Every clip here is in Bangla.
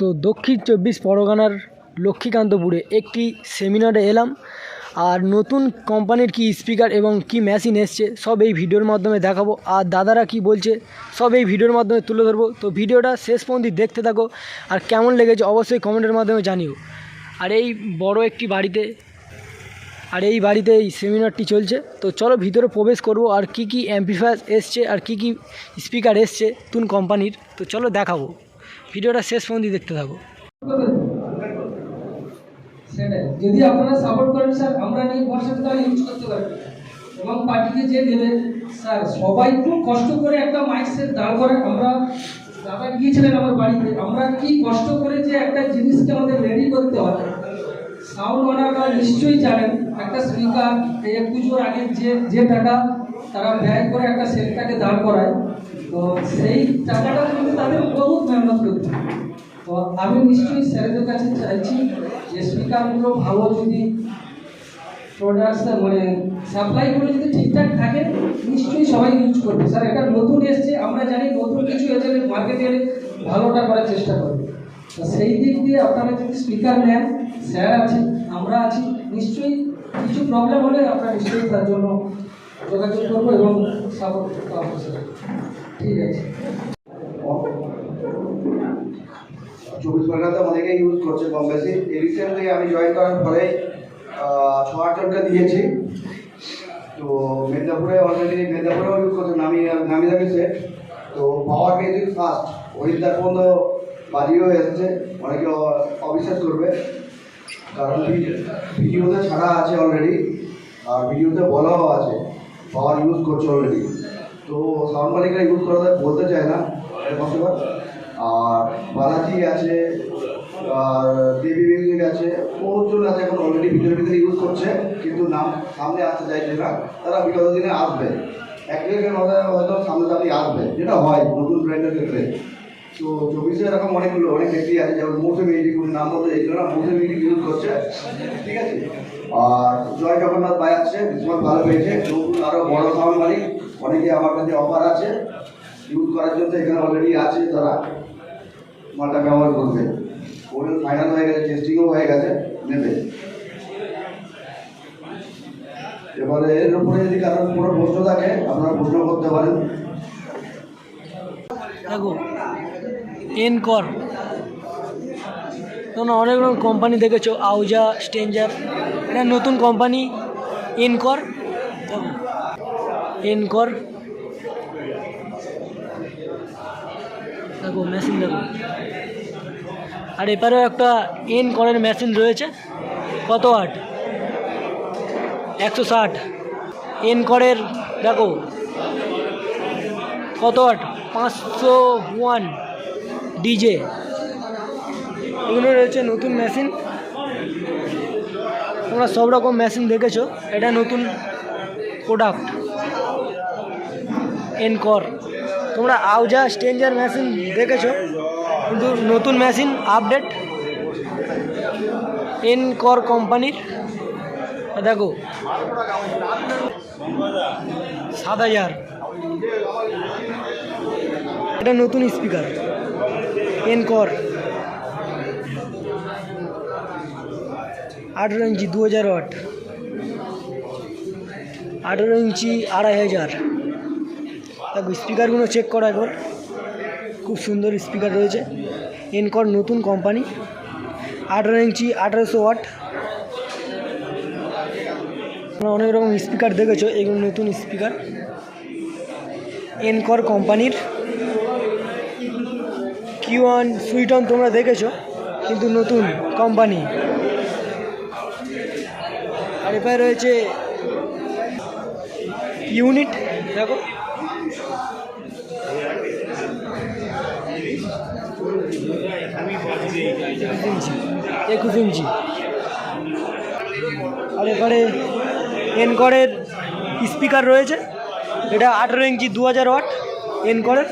সো দক্ষিণ চব্বিশ পরগনার লক্ষ্মীকান্তপুরে একটি সেমিনারে এলাম। আর নতুন কোম্পানির কি স্পিকার এবং কি মেশিন এসছে, সব এই ভিডিওর মাধ্যমে দেখাবো। আর দাদারা কি বলছে, সব এই ভিডিওর মাধ্যমে তুলে ধরবো। তো ভিডিওটা শেষ পর্যন্ত দেখতে থাকো। আর কেমন লেগেছে অবশ্যই কমেন্টের মাধ্যমে জানিও। আর এই বড় একটি বাড়িতে, আর এই বাড়িতে এই সেমিনারটি চলছে। তো চলো ভিতরে প্রবেশ করব। আর কি কি অ্যাম্পিফায়ার এসছে, আর কি কি স্পিকার এসছে নতুন কোম্পানির, তো চলো দেখাবো। ভিডিওটা শেষ পর্যন্ত দেখতে থাকো। যদি আপনারা সাপোর্ট করেন, স্যার, আমরা নিয়ে ভরসাতে তাহলে ইউজ করতে পারবেন এবং পার্টিকে যে দেবে, স্যার, সবাই খুব কষ্ট করে একটা মাইক সেট দাঁড় করে আমরা দাদা গিয়েছিলেন আমার বাড়িতে। আমরা কি কষ্ট করে যে একটা জিনিসকে আমাদের রেডি করতে হয়। সাউন্ড ওনাররা নিশ্চয়ই জানেন, একটা স্পিকার পুজোর আগে যে যে টাকা তারা ব্যয় করে একটা সেটটাকে দাঁড় করায়। তো সেই টাকাটা কিন্তু তাদের বহুত মেহনত করতে তো আমি নিশ্চয়ই স্যারেদের কাছে চাইছি যে স্পিকারগুলো ভালো যদি প্রোডাক্টস মানে সাপ্লাইগুলো যদি ঠিকঠাক থাকে, নিশ্চয়ই সবাই ইউজ করবে। স্যার এটা নতুন এসছে, আমরা জানি নতুন কিছু এসে মার্কেটে ভালোটা করার চেষ্টা করবে। তো সেই দিক দিয়ে আপনারা যদি স্পিকার নেন, স্যার আছে আমরা আছি, নিশ্চয়ই কিছু প্রবলেম হলে আমরা নিশ্চয়ই তার জন্য যোগাযোগ করব এবং সাপোর্ট পাবো স্যার ঠিক আছে। চব্বিশ পরগনাতে অনেকেই ইউজ করছে কম বেশি। রিসেন্টলি আমি জয়েন করার পরে ছ আটজনকে দিয়েছি। তো মেদিনীপুরে অলরেডি মেদিনীপুরেও ইউজ করছে, নামি নামি দামি তো পাওয়ার বেসিক ফাস্ট ওইটার পর্যন্ত বাড়িও এসেছে, অনেকে অবিশ্বাস করবে। কারণ ভিডিওতে ছাড়া আছে অলরেডি আর ভিডিওতে বলাও আছে পাওয়ার ইউজ করছে অলরেডি তো সাউন্ড ইউজ করা যায় বলতে চায় না পসিবল আর বালাজি আছে, আর দেবী মিউজিক আছে, অনেকজন আছে এখন অলরেডি ভিতরে ভিতরে ইউজ করছে, কিন্তু নাম সামনে আসতে চাইছে না। তারা বিগত দিনে আসবে। এক হয়তো সামনে সামনে আসবে, যেটা হয় নতুন ব্র্যান্ডের ক্ষেত্রে। তো চব্বিশে এরকম অনেকগুলো, অনেক ব্যক্তি আছে, যেমন মৌসুম মিউজিক নাম বলতে এইগুলো না, মৌসুম ইউজ করছে। ঠিক আছে? আর জয় জগন্নাথ ভাই আছে রিসপন্স ভালো পেয়েছে। নতুন আরও বড় সাউন্ড মালিক, অনেকে আমার কাছে অফার আছে। ইউজ করার জন্য এখানে অলরেডি আছে তারা। মালটা ব্যবহার করবে। ওদের ফাইনাল হয়ে গেছে টেস্টিংও হয়ে গেছে, নেবে। এবারে এর উপরে যদি কারোর কোনো প্রশ্ন থাকে, আপনারা প্রশ্ন করতে পারেন। এনকর তোমরা অনেক রকম কোম্পানি দেখেছ আউজা স্টেঞ্জার এটা নতুন কোম্পানি এনকর এনকর দেখো মেশিন দেখো। আর এপারেও একটা এন করের মেশিন রয়েছে। কত আট? একশো ষাট। এন করের দেখো। কত আট? পাঁচশো ওয়ান। ডিজে এগুলো রয়েছে নতুন মেশিন তোমরা সব রকম মেশিন দেখেছ। এটা নতুন প্রোডাক্ট এনকর তোমরা আউজা স্টেঞ্জার মেশিন দেখেছ। কিন্তু নতুন মেশিন আপডেট এনকর কোম্পানির দেখো, সাত হাজার। এটা নতুন স্পিকার এনকর। আঠেরো ইঞ্চি দু হাজার ওয়াট। আঠেরো ইঞ্চি আড়াই হাজার। দেখো, স্পিকারগুলো চেক করা একবার। খুব সুন্দর স্পিকার রয়েছে। এনকর নতুন কোম্পানি আঠেরো ইঞ্চি আঠেরোশো ওয়াট। তোমরা অনেক রকম স্পিকার দেখেছ, এগুলো নতুন স্পিকার। এনকর কোম্পানির কিউ সুইটন তোমরা দেখেছ, কিন্তু নতুন কোম্পানি আর এপারে রয়েছে ইউনিট দেখো। একুশ ইঞ্চি। আর এবারে এনকরের স্পিকার রয়েছে। এটা আঠেরো ইঞ্চি দু হাজার ওয়াট এনকরের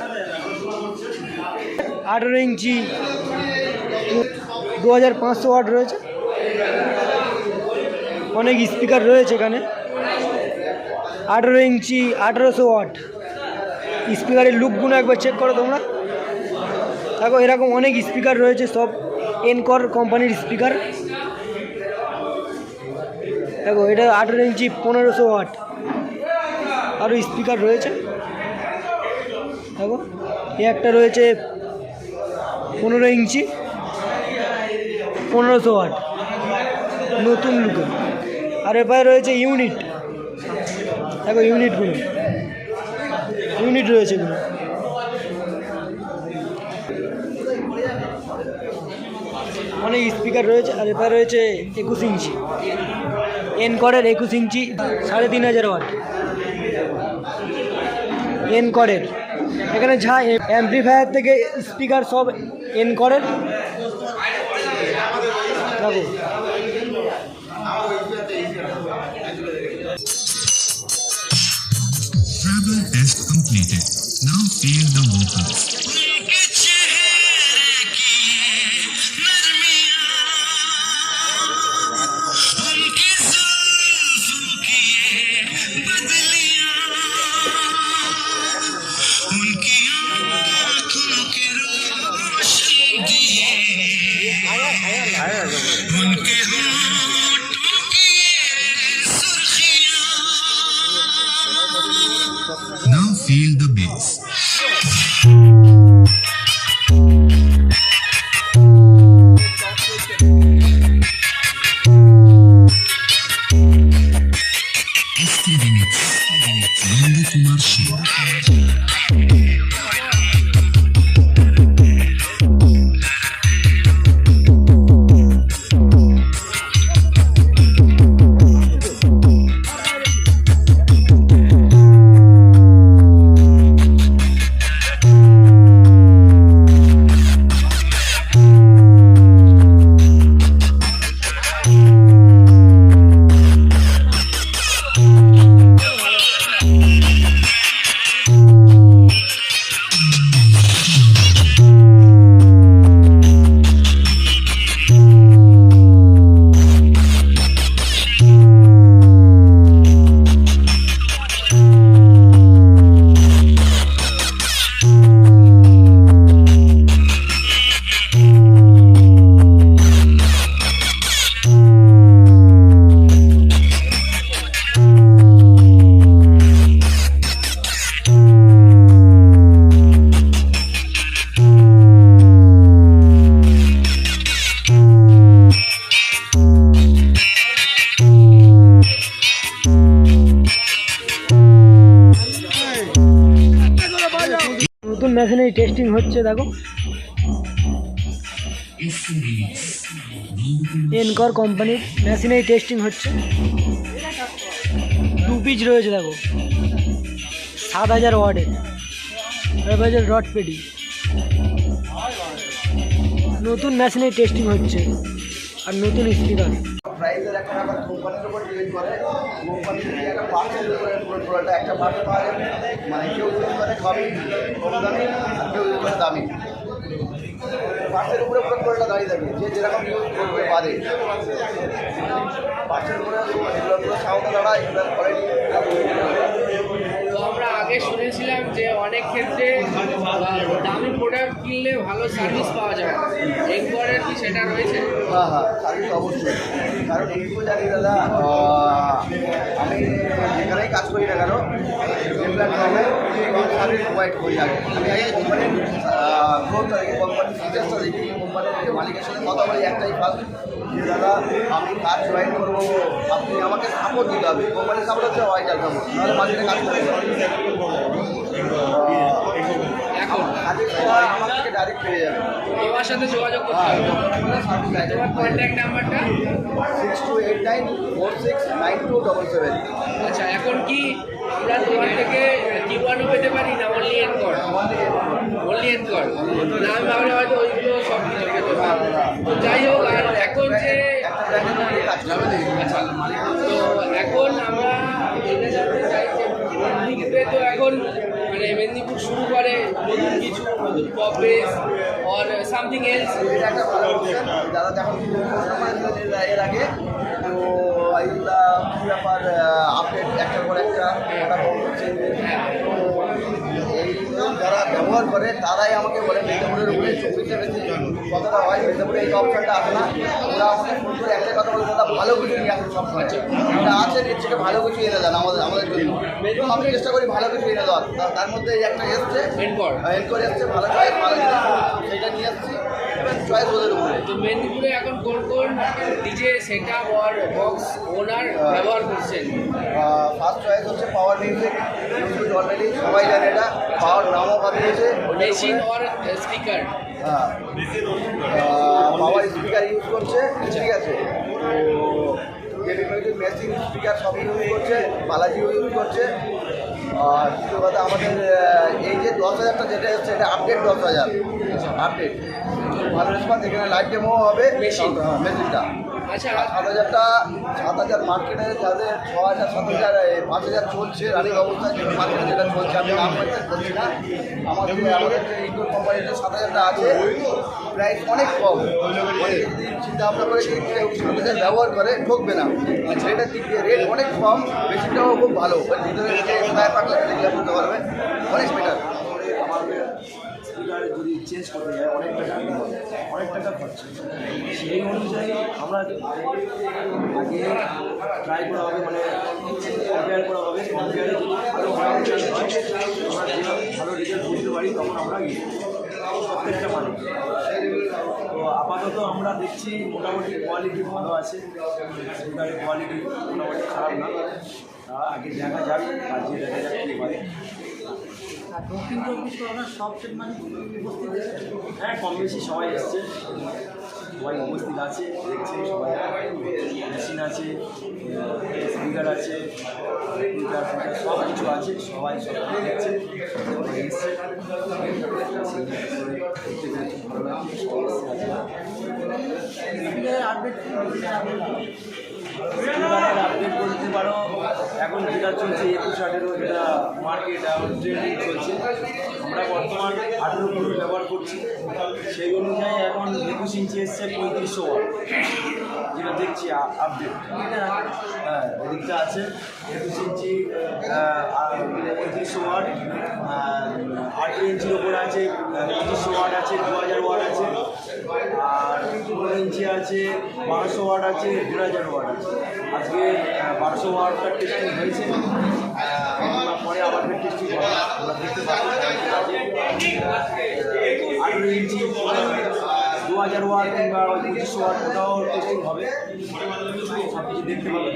আঠেরো ইঞ্চি দু হাজার পাঁচশো ওয়াট রয়েছে। অনেক স্পিকার রয়েছে এখানে। আঠেরো ইঞ্চি আঠেরোশো ওয়াট। স্পিকারের লুকগুলো একবার চেক করো তোমরা। দেখো, এরকম অনেক স্পিকার রয়েছে, সব এনকর কোম্পানির স্পিকার। দেখো, এটা আঠেরো ইঞ্চি পনেরোশো ওয়াট। আরও স্পিকার রয়েছে। দেখো একটা রয়েছে পনেরো ইঞ্চি পনেরোশো ওয়াট নতুন লুকে আর এরপরে রয়েছে ইউনিট দেখো ইউনিটগুলো ইউনিট রয়েছে এগুলো। অনেক স্পিকার রয়েছে, আর এরপরে রয়েছে একুশ ইঞ্চি। এনকরের একুশ ইঞ্চি, সাড়ে তিন হাজার ওয়াট। এনকরের এখানে যা অ্যাম্পলিফায়ার থেকে স্পিকার সব এনকরের করেন Travel test completed. Now feel the vocals. Now feel the testing হচ্ছে, দেখো। এনকর কোম্পানির মেশিনেই টেস্টিং হচ্ছে। টু পিচ রয়েছে, দেখো। সাত হাজার ওয়ার্ডের হাজার রড পেডি নতুন মেশিনে টেস্টিং হচ্ছে। আর নতুন স্পিকার প্রাইসের একটা কোম্পানির উপর ডিপেন্ড করে। একটা পার্সের উপরে একটা পার্সে পাওয়া যাবে। মানে কেউ ইউজ করে কম দামি কেউ ইউজ করে দামি। পার্সের উপরে পুরো পুরোটা দাঁড়িয়ে থাকে যে যেরকম ইউজ করবে পারে পার্সের উপরে এগুলো সাউন্ড দাঁড়ায় এগুলো কোয়ালিটি তো আমরা আগে শুনেছিলাম যে অনেক ক্ষেত্রে দামি প্রোডাক্ট কিনলে ভালো সার্ভিস পাওয়া যায়। এরপরের কি সেটা রয়েছে। হ্যাঁ হ্যাঁ সার্ভিস অবশ্যই। কারণ এইটুকু জানি দাদা আমি যেখানেই কাজ করি না কেন প্ল্যাটফর্মে সার্ভিস প্রোভাইড করি আমি আগে কোম্পানির গ্রোথ দেখি কোম্পানির ফিচার্সটা দেখি কোম্পানির মালিকের সাথে কথা বলি একটাই ফার্স্ট যে দাদা, আমি কাজ জয়েন করব, আপনি আমাকে সাপোর্ট দিতে হবে। কোম্পানির সাপোর্ট হচ্ছে হোয়াইট আলকাম নাহলে মাঝখানে কাজ করতে তোমার সাথে যোগাযোগ করতে হবে তোমার কন্ট্যাক্ট নাম্বারটা six two eight nine four six nine two double seven আচ্ছা এখন কি আমরা তোমার থেকে টিওয়ানও পেতে পারি না অনলি এন কর অনলি এন কর না আমি ভাবলে ওইগুলো সব কিছু পেতে পারি তো যাই হোক আর এখন যে তো এখন আমরা তো এখন মানে মেদিনীপুর শুরু করে নতুন কিছু নতুন পপ অর সামথিং এলস এটা একটা ভালো অপশন যারা যখন এর আগে তো এইগুলা ব্যাপার আপডেট একটার পর একটা একটা হচ্ছে তো এই যারা ব্যবহার করে তারাই আমাকে বলে মেদিনীপুরের উপরে চব্বিশে বেশি কতটা হয় মেদিনীপুরে এই অপশনটা আসে না। ওরা আমাকে ফোন করে একটা কথা বলে দাদা ভালো কিছু নিয়ে আসে সব সময়। ওটা আছে এর থেকে ভালো কিছু এনে দেন আমাদের আমাদের জন্য। আমি চেষ্টা করি ভালো কিছু এনে দেওয়ার। তার মধ্যে এই একটা এসছে। এরপর এরপর এসছে ভালো ভালো জিনিস সেটা নিয়ে এসছি এবং চয়েস ওদের উপরে তো মেদিনীপুরে এখন কোন কোন ডিজে সেট আপ আর বক্স ওনার ব্যবহার করছেন? ফার্স্ট চয়েস হচ্ছে পাওয়ার মিউজিক অলরেডি সবাই জানে এটা পাওয়ার নামও বাদিয়েছে মেশিন আর স্পিকার হ্যাঁ। পাওয়ার স্পিকার ইউজ করছে ঠিক আছে। তো মেশিন স্পিকার সব ইউজ করছে বালাজিও ইউজ করছে। দ্বিতীয় কথা আমাদের এই যে দশ হাজারটা যেটা হচ্ছে এটা আপডেট দশ হাজার। আপডেট ভালো রেসপন্স এখানে লাইভ ডেমো হবে। হ্যাঁ, মেশিনটা আচ্ছা সাত হাজারটা সাত হাজার মার্কেটে যাদের ছ হাজার সাত হাজার পাঁচ হাজার চলছে রানিং অবস্থায় যে মার্কেটে যেটা চলছে আমি নাম মেনশন করছি না। আমাদের আমাদের যে ইন্ডোর সাত হাজারটা আছে প্রাইস অনেক কম। যদি চিন্তা ভাবনা করে কেউ সাত হাজার ব্যবহার করে ঠকবে না। রেটের দিক দিয়ে রেট অনেক কম বেশিটাও খুব ভালো। ভিতরে দেখলে বুঝতে পারবেন অনেক বেটার চেঞ্জ করতে যায় অনেক টাকা অনেক টাকা খরচ সেই অনুযায়ী আমরা আগে ট্রাই করা হবে মানে কম্পেয়ার করা হবে কম্পেয়ারে যদি ভালো রেজাল্ট হয়, আমরা ভালো রেজাল্ট বুঝতে পারি, তখন আমরা করব। প্রত্যেকটা মানে তো আপাতত আমরা দেখছি মোটামুটি কোয়ালিটি ভালো আছে কোয়ালিটি মোটামুটি খারাপ না। আগে দেখা যাক যে দেখা যাক, কী হয়। দক্ষিণ চব্বিশ পরগনার সব সেট মানে উপস্থিত হ্যাঁ কম বেশি সবাই এসছে। সবাই উপস্থিত আছে দেখছে সবাই মেশিন আছে স্পিকার আছে স্পিকার ফিকার সব কিছু আছে সবাই সব দেখছে সবাই এসছে। ভালো লাগছে সবাই আপডেট পারো এখন যেটা চলছে, একুশ, আঠেরো যেটা মার্কেট ট্রেন্ডিং চলছে, আমরা বর্তমান আঠেরো ফুট ব্যবহার করছি। সেই অনুযায়ী এখন একুশ ইঞ্চি এসছে পঁয়ত্রিশশো যেটা দেখছি আপডেট হ্যাঁ এদিকটা আছে, একুশ ইঞ্চি পঁয়ত্রিশশো ওয়াট আঠেরো ইঞ্চির ওপরে আছে পঁচিশশো ওয়াট আছে, দু হাজার ওয়াট আছে। আর পনেরো ইঞ্চি আছে, বারোশো ওয়াট আছে, দেড় হাজার ওয়াট আছে। আজকে বারোশো ওয়ার্ডটা টেস্টিং হয়েছে। পরে আবার টেস্টিং করা আমরা দেখতে পাবো আঠেরো ইঞ্চি হাজার ওয়াট কিংবা ওয়াট ওটাও হবে। সব কিছু দেখতে পাবে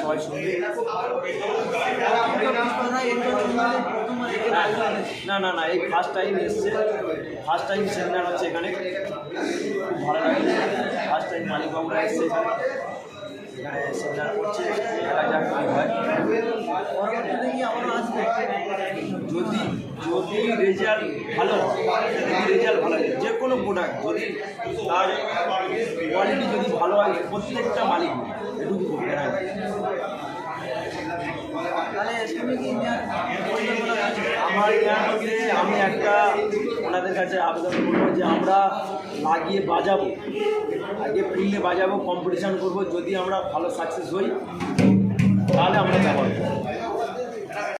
সবাই না না না, এই ফার্স্ট টাইম এসছে। ফার্স্ট টাইম সেমিনার হচ্ছে এখানে। খুব ভালো লাগে ফার্স্ট টাইম মালিকবাবুরা এসছে এখানে। যদি যদি রেজাল্ট ভালো হয় যদি রেজাল্ট ভালো হয় যে কোনো প্রোডাক্ট যদি তার কোয়ালিটি যদি ভালো হয় প্রত্যেকটা মালিক এটুকু গ্যারান্টি তাহলে তুমি কি নেওয়ার পরিকল্পনা আছে আমার আমি একটা ওনাদের কাছে আবেদন করব যে আমরা লাগিয়ে বাজাবো আগে ফিল্ডে বাজাবো কম্পিটিশান করব, যদি আমরা ভালো সাকসেস হই, তাহলে আমরা ব্যবহার